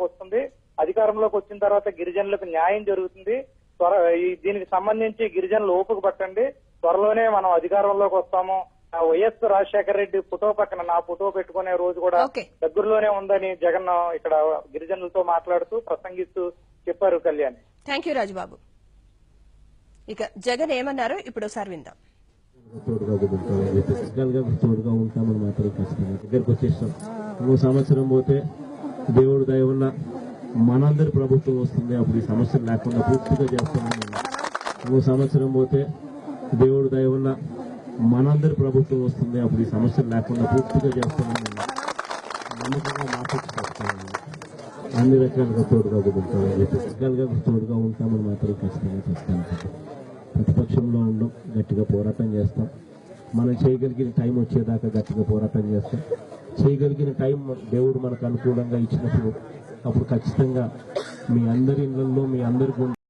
వస్తుంది. అధికారంలోకి వచ్చిన తర్వాత గిరిజనులకు న్యాయం జరుగుతుంది. త్వర ఈ- దీనికి సంబంధించి గిరిజనులు ఓపిక పట్టండి. త్వరలోనే మనం అధికారంలోకి వస్తాము. వైఎస్ రాజశేఖర రెడ్డి ఫోటో పక్కన నా ఫోటో పెట్టుకునే రోజు కూడా. దగ్గరలోనే ఉందని జగన్ ఇక్కడ గిరిజనులతో మాట్లాడుతూ ప్రసంగిస్తూ చెప్పారు కళ్యాణ్. Thank you Rajubabu. ఇక జగన్ ఏమన్నారో? ఇప్పుడు ఒకసారి విందాం. తోడుగా ఉంటామని తోడుగా మాత్రం ఖచ్చితంగా దగ్గరకు వచ్చేసాం సంవత్సరం పోతే దేవుడు దయ వల్ల మనందరి ప్రభుత్వం వస్తుంది. అప్పుడు ఈ సమస్యలు లేకుండా పూర్తిగా చేస్తామని ఓ సంవత్సరం పోతే దేవుడు దయ వల్ల మనందరి ప్రభుత్వం వస్తుంది. అప్పుడు ఈ సమస్యలు లేకుండా పూర్తిగా చేస్తామని నమ్మకంగా అన్ని రకాలుగా తోడుగా ఉంటామని చెప్పి. రకాలుగా తోడుగా ఉంటామని మాత్రం ఖచ్చితంగా చెప్తాను. ప్రతిపక్షంలో ఉండం గట్టిగా పోరాటం చేస్తాం. మనం చేయగలిగిన టైం వచ్చేదాకా గట్టిగా పోరాటం చేస్తాం. చేయగలిగిన టైం దేవుడు మనకు అనుకూలంగా ఇచ్చినప్పుడు అప్పుడు ఖచ్చితంగా మీ అందరి ఇళ్ళలో మీ అందరి